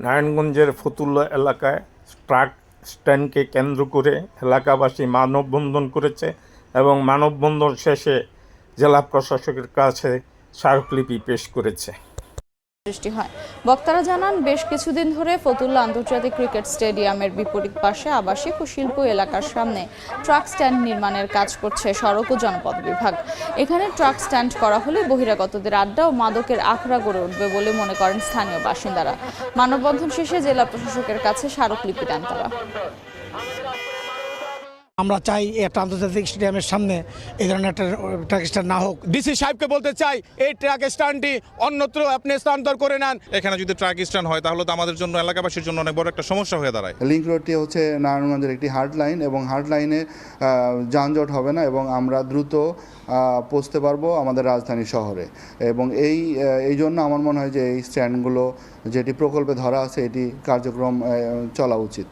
নারায়ণগঞ্জের ফতুল্লা এলাকায় ট্রাক স্ট্যান্ডকে কেন্দ্র করে এলাকাবাসী মানববন্ধন করেছে এবং মানববন্ধন শেষে জেলা প্রশাসকের কাছে স্মারকলিপি পেশ করেছে। সৃষ্টি হয়। বক্তারা জানান, বেশ কিছুদিন ধরে ফতুল্লা আন্তর্জাতিক ক্রিকেট স্টেডিয়ামের বিপরীত পাশে আবাসিক ও শিল্প এলাকার সামনে ট্রাক স্ট্যান্ড নির্মাণের কাজ করছে সড়ক ও জনপদ বিভাগ। এখানে ট্রাক স্ট্যান্ড করা হলে বহিরাগতদের আড্ডা ও মাদকের আখড়া গড়ে উঠবে বলে মনে করেন স্থানীয় বাসিন্দারা। মানববন্ধন শেষে জেলা প্রশাসকের কাছে স্মারকলিপি দেন তারা। আমরা চাই একটা আন্তর্জাতিক স্টেডিয়ামের সামনে এই ধরনের একটা ট্রাক স্ট্যান্ড না হোক। ডিসি সাহেবকে বলতে চাই এই ট্রাক স্ট্যান্ডটি অন্যত্র আপনি স্থানান্তর করে নেন। এখানে যদি ট্রাক স্ট্যান্ড হয় তাহলে তো আমাদের জন্য এলাকাবাসীর জন্য অনেক বড় একটা সমস্যা হয়ে দাঁড়ায়। লিঙ্ক রোডটি হচ্ছে নারায়ণগঞ্জের একটি হার্ড লাইন এবং হার্ড লাইনে যানজট হবে না এবং আমরা দ্রুত পৌঁছতে পারব আমাদের রাজধানী শহরে। এবং এই এই জন্য আমার মনে হয় যে এই স্ট্যান্ডগুলো যেটি প্রকল্পে ধরা আছে এটি কার্যক্রম চলা উচিত।